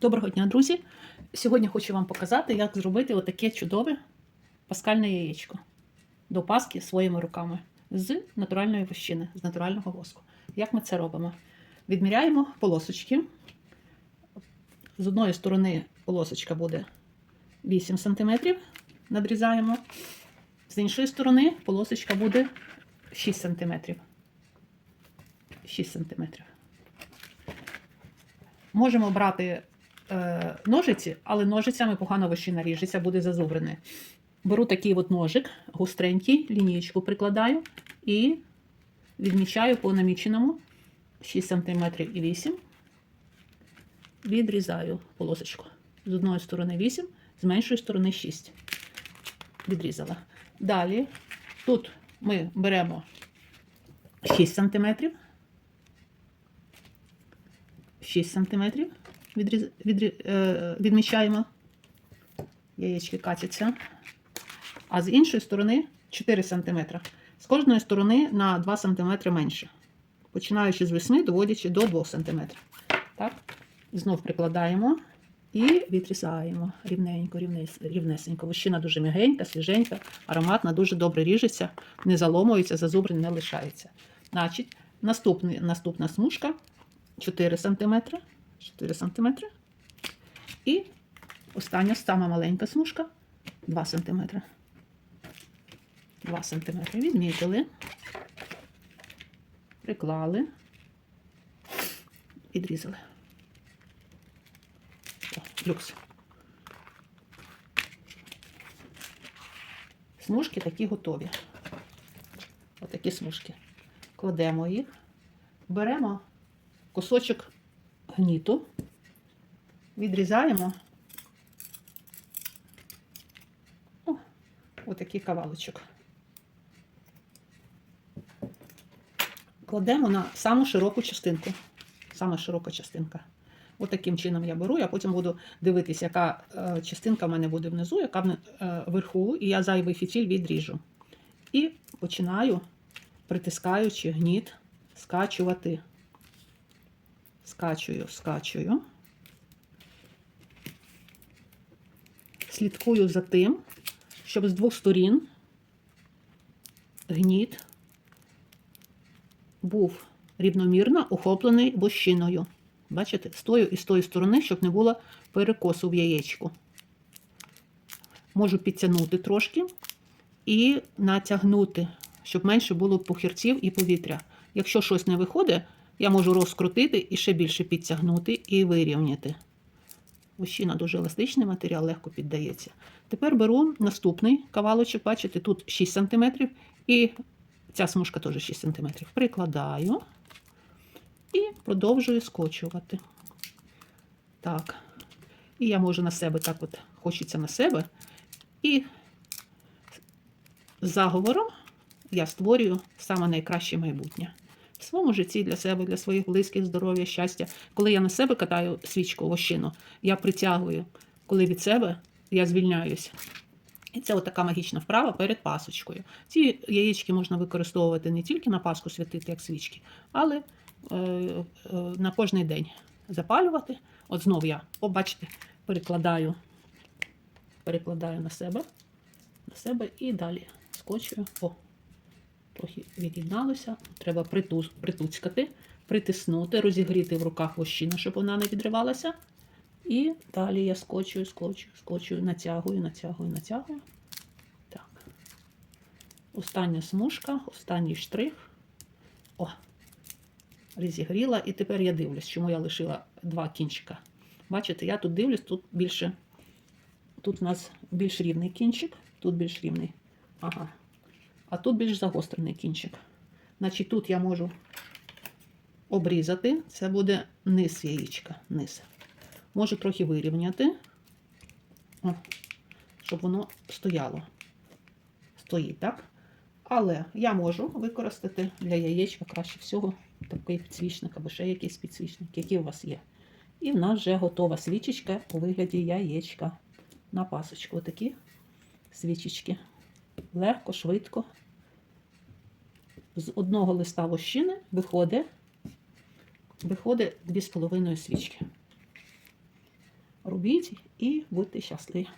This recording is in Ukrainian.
Доброго дня, друзі! Сьогодні хочу вам показати, як зробити отаке чудове паскальне яєчко до паски своїми руками з натуральної вощини, з натурального воску. Як ми це робимо? Відміряємо полосочки. З одної сторони полосочка буде 8 см, надрізаємо, з іншої сторони полосочка буде 6 см. 6 см. Можемо брати е, ножиці, але ножицями погано вощина ріжеться, буде зазубрене. Беру такий от ножик, гостренький, лінієчку прикладаю і відмічаю по наміченому 6 см і 8 Відрізаю полосочку. З одної сторони 8, з меншої сторони 6. Відрізала. Далі тут ми беремо 6 см. 6 см відріз, відрі, е, відмічаємо. Яєчки катяться. А з іншої сторони 4 см. З кожної сторони на 2 см менше. Починаючи з 8, доводячи до 2 см. Так? Знов прикладаємо і відрізаємо рівненько, рівнес- рівнесенько. Вощина дуже м'ягенька, свіженька, ароматна, дуже добре ріжеться, не заломується, зазубрень не лишається. Значить, наступний, наступна смужка 4 см. 4 см. І остання сама маленька смужка 2 см. 2 см. Відмітили, приклали, відрізали. О, люкс. Смужки такі готові. Отакі смужки. Кладемо їх, беремо кусочок гніту, відрізаємо О, отакий кавалочок. Кладемо на саму широку частинку. Сама широка частинка. Отаким чином я беру, я потім буду дивитися, яка е, частинка в мене буде внизу, яка е, вверху, і я зайвий фітіль відріжу. І починаю, притискаючи гніт, скачувати. Скачую, скачую. Слідкую за тим, щоб з двох сторін гніт був рівномірно охоплений вощиною. Бачите, з тої і з тої сторони, щоб не було перекосу в яєчку. Можу підтягнути трошки і натягнути, щоб менше було похірців і повітря. Якщо щось не виходить, я можу розкрутити і ще більше підтягнути і вирівняти. Вощина дуже еластичний матеріал, легко піддається. Тепер беру наступний кавалочок, бачите, тут 6 см, і ця смужка теж 6 см. Прикладаю і продовжую скочувати. Так. І я можу на себе так от, хочеться на себе. І заговором я створюю саме найкраще майбутнє. В своєму житті для себе, для своїх близьких, здоров'я, щастя. Коли я на себе катаю свічку вощину, я притягую. Коли від себе я звільняюся. І це така магічна вправа перед пасочкою. Ці яєчки можна використовувати не тільки на Пасху святити, як свічки, але е, е, на кожний день запалювати. От знов я, о, бачите, перекладаю, перекладаю на себе, на себе і далі скочую. О, трохи від'єдналося. Треба приту- притуцькати, притиснути, розігріти в руках вощину, щоб вона не відривалася. І далі я скочую, скочую, скочую, натягую, натягую, натягую. Так. Остання смужка, останній штрих. О, розігріла. І тепер я дивлюсь, чому я лишила два кінчика. Бачите, я тут дивлюсь, тут більше. Тут у нас більш рівний кінчик, тут більш рівний. Ага. А тут більш загострений кінчик. Значить, тут я можу обрізати. Це буде низ яєчка. Низ. Можу трохи вирівняти, О, щоб воно стояло. Стоїть, так? Але я можу використати для яєчка краще всього такий підсвічник або ще якийсь підсвічник, який у вас є. І в нас вже готова свічечка у вигляді яєчка на пасочку. Отакі свічечки. Легко, швидко. З одного листа вощини виходить, виходить 2,5 свічки. робіть і будьте щасливі.